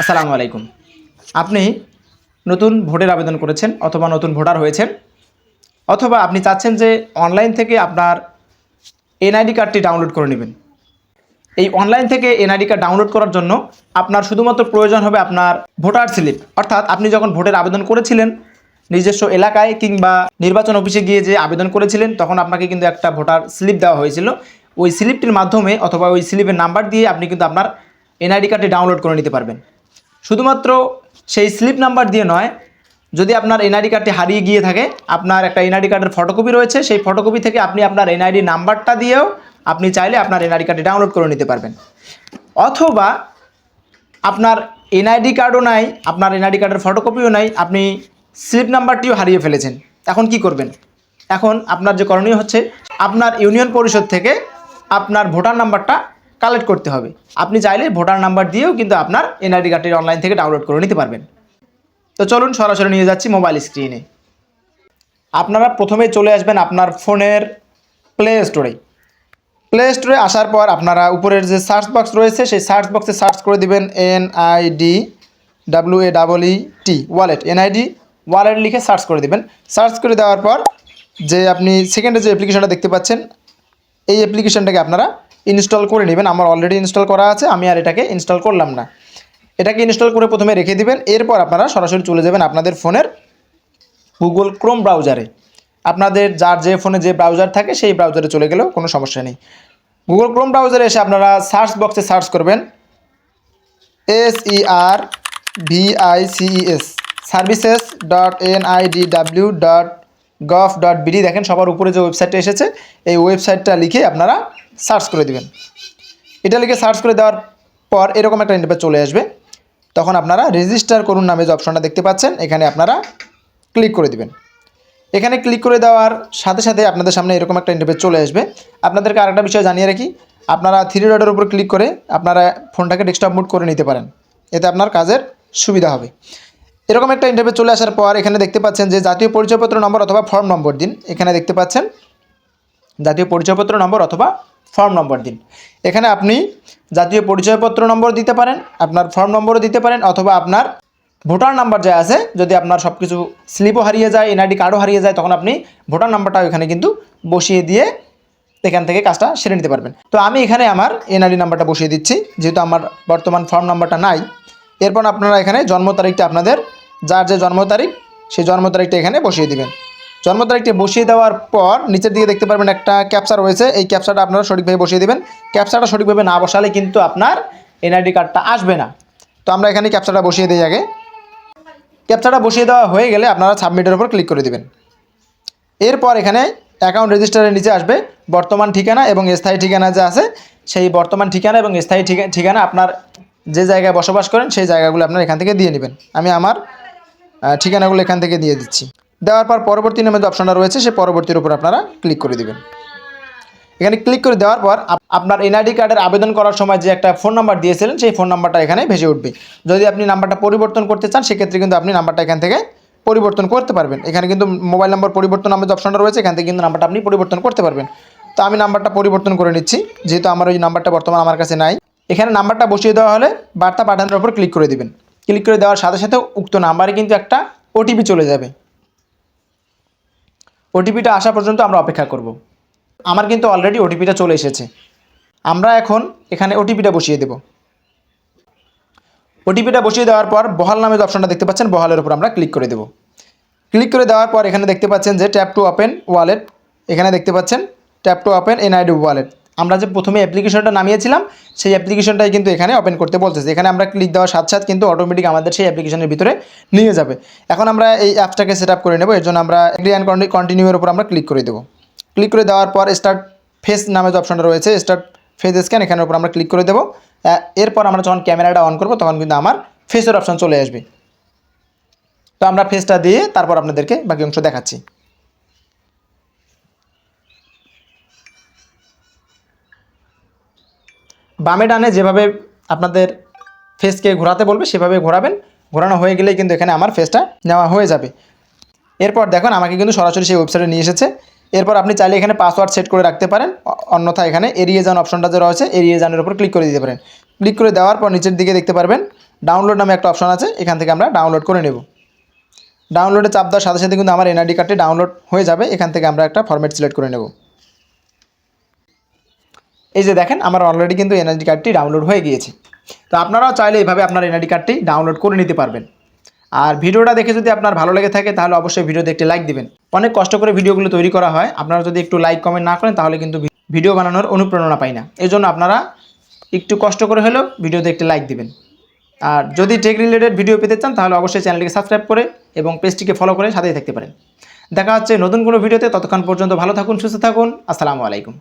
আসসালামু আলাইকুম। আপনি নতুন ভোটের আবেদন করেছেন অথবা নতুন ভোটার হয়েছেন, অথবা আপনি চাচ্ছেন যে অনলাইন থেকে আপনার এনআইডি কার্ডটি ডাউনলোড করে নেবেন। এই অনলাইন থেকে এনআইডি কার্ড ডাউনলোড করার জন্য আপনার শুধুমাত্র প্রয়োজন হবে আপনার ভোটার স্লিপ। অর্থাৎ আপনি যখন ভোটের আবেদন করেছিলেন নিজস্ব এলাকায় কিংবা নির্বাচন অফিসে গিয়ে যে আবেদন করেছিলেন, তখন আপনাকে কিন্তু একটা ভোটার স্লিপ দেওয়া হয়েছিল। ওই স্লিপটির মাধ্যমে অথবা ওই স্লিপের নাম্বার দিয়ে আপনি কিন্তু আপনার এনআইডি কার্ডটি ডাউনলোড করে নিতে পারবেন। শুধুমাত্র সেই স্লিপ নাম্বার দিয়ে নয়, যদি আপনার এনআইডি কার্ডটি হারিয়ে গিয়ে থাকে, আপনার একটা এনআইডি কার্ডের ফটোকপি রয়েছে, সেই ফটোকপি থেকে আপনি আপনার এনআইডি নাম্বারটা দিয়েও আপনি চাইলে আপনার এনআইডি কার্ডটি ডাউনলোড করে নিতে পারবেন। অথবা আপনার এনআইডি কার্ডও নাই, আপনার এনআইডি কার্ডের ফটোকপিও নাই, আপনি স্লিপ নাম্বারটিও হারিয়ে ফেলেছেন। এখন কি করবেন? এখন আপনার যে করণীয় হচ্ছে, আপনার ইউনিয়ন পরিষদ থেকে আপনার ভোটার নাম্বারটা কালেক্ট করতে হবে। আপনি চাইলে ভোটার নাম্বার দিয়েও কিন্তু আপনার এনআইডি কার্ডটি অনলাইন থেকে ডাউনলোড করে নিতে পারবেন। তো চলুন সরাসরি নিয়ে যাচ্ছি মোবাইল স্ক্রিনে। আপনারা প্রথমে চলে আসবেন আপনার ফোনের প্লে স্টোরে প্লে স্টোরে আসার পর আপনারা উপরের যে সার্চ বক্স রয়েছে, সেই সার্চ বক্সে সার্চ করে দেবেন N I D W A double E T wallet NID wallet লিখে সার্চ করে দেবেন। সার্চ করে দেওয়ার পর যে আপনি সেকেন্ডে যে অ্যাপ্লিকেশনটা দেখতে পাচ্ছেন, এই অ্যাপ্লিকেশনটাকে আপনারা ইনস্টল করে নেবেন। আমার অলরেডি ইনস্টল করা আছে, আমি আর এটাকে ইনস্টল করলাম না। এটাকে ইনস্টল করে প্রথমে রেখে দিবেন, এরপর আপনারা সরাসরি চলে যাবেন আপনাদের ফোনের গুগল ক্রোম ব্রাউজারে। আপনাদের যার যে ফোনে যে ব্রাউজার থাকে, সেই ব্রাউজারে চলে গেলেও কোনো সমস্যা নেই। গুগল ক্রোম ব্রাউজারে এসে আপনারা সার্চ বক্সে সার্চ করবেন S E R V I CES services dot N I D W dot gov dot BD দেখেন, সবার উপরে যে ওয়েবসাইটটা এসেছে, এই ওয়েবসাইটটা লিখে আপনারা সার্চ করে দিবেন। এটা লিখে সার্চ করে দেওয়ার পর এরকম একটা ইন্টারপেজ চলে আসবে। তখন আপনারা রেজিস্টার করুন নামে যে অপশনটা দেখতে পাচ্ছেন, এখানে আপনারা ক্লিক করে দিবেন। এখানে ক্লিক করে দেওয়ার সাথে সাথে আপনাদের সামনে এরকম একটা ইন্টারপেজ চলে আসবে। আপনাদেরকে আরেকটা বিষয় জানিয়ে রাখি, আপনারা থ্রি ডটের উপর ক্লিক করে আপনারা ফোনটাকে ডেস্কটপ মুড করে নিতে পারেন। এতে আপনার কাজের সুবিধা হবে। এরকম একটা ইন্টারভিউ চলে আসার পর এখানে দেখতে পাচ্ছেন যে জাতীয় পরিচয়পত্র নম্বর অথবা ফর্ম নম্বর দিন। এখানে দেখতে পাচ্ছেন জাতীয় পরিচয়পত্র নম্বর অথবা ফর্ম নম্বর দিন। এখানে আপনি জাতীয় পরিচয়পত্র নম্বর দিতে পারেন, আপনার ফর্ম নম্বরও দিতে পারেন, অথবা আপনার ভোটার নাম্বার যা আছে, যদি আপনার সব কিছু স্লিপও হারিয়ে যায় এনআইডি কার্ডও হারিয়ে যায়, তখন আপনি ভোটার নাম্বারটাও এখানে কিন্তু বসিয়ে দিয়ে এখান থেকে কাজটা সেরে নিতে পারবেন। তো আমি এখানে আমার এনআইডি নাম্বারটা বসিয়ে দিচ্ছি, যেহেতু আমার বর্তমান ফর্ম নাম্বারটা নাই। এরপর আপনারা এখানে জন্ম তারিখটা আপনাদের যার যে জন্ম তারিখ, সেই জন্ম তারিখটা এখানে বসিয়ে দিবেন। জন্ম তারিখটি বসিয়ে দেওয়ার পর নিচের দিকে দেখতে পারবেন একটা ক্যাপচা রয়েছে। এই ক্যাপচাটা আপনারা সঠিকভাবে বসিয়ে দেবেন। ক্যাপচাটা সঠিকভাবে না বসালে কিন্তু আপনার এনআইডি কার্ডটা আসবে না। তো আমরা এখানে ক্যাপচাটা বসিয়ে দিই আগে। ক্যাপচাটা বসিয়ে দেওয়া হয়ে গেলে আপনারা সাবমিটের উপর ক্লিক করে দেবেন। এরপর এখানে অ্যাকাউন্ট রেজিস্টারের নিচে আসবে বর্তমান ঠিকানা এবং স্থায়ী ঠিকানা যে আছে, সেই বর্তমান ঠিকানা এবং স্থায়ী ঠিকা- ঠিকানা আপনার যে জায়গায় বসবাস করেন, সেই জায়গাগুলো আপনার এখান থেকে দিয়ে নেবেন। আমি আমার ঠিকানাগুলো এখান থেকে দিয়ে দিচ্ছি। দেওয়ার পর পরবর্তী নামে যে অপশনটা রয়েছে, সে পরবর্তীর উপর আপনারা ক্লিক করে দেবেন। এখানে ক্লিক করে দেওয়ার পর আপ- আপনার এনআইডি কার্ডের আবেদন করার সময় যে একটা ফোন নাম্বার দিয়েছিলেন, সেই ফোন নাম্বারটা এখানে ভেসে উঠবে। যদি আপনি নাম্বারটা পরিবর্তন করতে চান, সেক্ষেত্রে কিন্তু আপনি নাম্বারটা এখান থেকে পরিবর্তন করতে পারবেন। এখানে কিন্তু মোবাইল নাম্বার পরিবর্তন নামের যে অপশনটা রয়েছে, এখান থেকে কিন্তু নাম্বারটা আপনি পরিবর্তন করতে পারবেন। তো আমি নাম্বারটা পরিবর্তন করে নিচ্ছি, যেহেতু আমার ওই নাম্বারটা বর্তমান আমার কাছে নাই। এখানে নাম্বারটা বসিয়ে দেওয়া হলে বার্তা পাঠানোর উপর ক্লিক করে দিবেন। ক্লিক করে দেওয়ার সাথে সাথে উক্ত নাম্বারে কিন্তু একটা ওটিপি চলে যাবে। ওটিপিটা আসা পর্যন্ত আমরা অপেক্ষা করব। আমার কিন্তু অলরেডি ওটিপিটা চলে এসেছে। আমরা এখন এখানে ওটিপিটা বসিয়ে দেব। ওটিপিটা বসিয়ে দেওয়ার পর বহাল নামে যে অপশনটা দেখতে পাচ্ছেন, বহালের উপর আমরা ক্লিক করে দেব। ক্লিক করে দেওয়ার পর এখানে দেখতে পাচ্ছেন যে ট্যাপ টু ওপেন ওয়ালেট এখানে দেখতে পাচ্ছেন tap to open NID wallet আমরা যে প্রথমে অ্যাপ্লিকেশনটা নামিয়েছিলাম, সেই অ্যাপ্লিকেশনটাই কিন্তু এখানে ওপেন করতে বলতেছে। এখানে আমরা ক্লিক দেওয়ার সাথে সাথে কিন্তু অটোমেটিক আমাদের সেই অ্যাপ্লিকেশনের ভিতরে নিয়ে যাবে। এখন আমরা এই অ্যাপসটাকে সেট করে নেব। এর জন্য আমরা এগ্রি অ্যান্ড কন্টিনিউয়ের উপর আমরা ক্লিক করে দেবো। ক্লিক করে দেওয়ার পর স্টার্ট ফেস নামে যে অপশনটা রয়েছে স্টার্ট ফেস স্ক্যান এখানের উপর আমরা ক্লিক করে দেবো। এরপর আমরা যখন ক্যামেরাটা অন করব, তখন কিন্তু আমার ফেসের অপশন চলে আসবে। তো আমরা ফেসটা দিয়ে তারপর আপনাদেরকে বাকি অংশ দেখাচ্ছি। বামে ডানে যেভাবে আপনাদের ফেসকে ঘোরাতে বলবে, সেভাবে ঘোরাবেন। ঘোরানো হয়ে গেলেই কিন্তু এখানে আমার ফেসটা নেওয়া হয়ে যাবে। এরপর দেখুন, আমাকে কিন্তু সরাসরি সেই ওয়েবসাইটে নিয়ে এসেছে। এরপর আপনি চাইলে এখানে পাসওয়ার্ড সেট করে রাখতে পারেন। অন্যথা এখানে এড়িয়ে যান অপশনটা যে রয়েছে, এড়িয়ে যানের উপর ক্লিক করে দিতে পারেন। ক্লিক করে দেওয়ার পর নিচের দিকে দেখতে পারবেন ডাউনলোড নামে একটা অপশন আছে, এখান থেকে আমরা ডাউনলোড করে নেব। ডাউনলোডে চাপ দেওয়ার সাথে সাথে কিন্তু আমার এনআইডি কার্ডটি ডাউনলোড হয়ে যাবে, এখান থেকে আমরা একটা ফরম্যাট সিলেক্ট করে নেব। এই যে দেখেন, আমার অলরেডি কিন্তু এনআইডি কার্ডটি ডাউনলোড হয়ে গিয়েছে। তো আপনারাও চাইলে এইভাবে আপনার এনআইডি কার্ডটি ডাউনলোড করে নিতে পারবেন। আর ভিডিওটা দেখে যদি আপনার ভালো লেগে থাকে, তাহলে অবশ্যই ভিডিওতে একটি লাইক দিবেন। অনেক কষ্ট করে ভিডিওগুলো তৈরি করা হয়। আপনারা যদি একটু লাইক কমেন্ট না করেন, তাহলে কিন্তু ভিডিও বানানোর অনুপ্রেরণা পাই না। এই জন্য আপনারা একটু কষ্ট করে হলেও ভিডিওতে একটি লাইক দিবেন। আর যদি টেক রিলেটেড ভিডিও পেতে চান, তাহলে অবশ্যই চ্যানেলটিকে সাবস্ক্রাইব করে এবং পেজটিকে ফলো করে সাথেই থাকতে পারেন। দেখা হচ্ছে নতুন কোনো ভিডিওতে। ততক্ষণ পর্যন্ত ভালো থাকুন, সুস্থ থাকুন। আসসালামু আলাইকুম।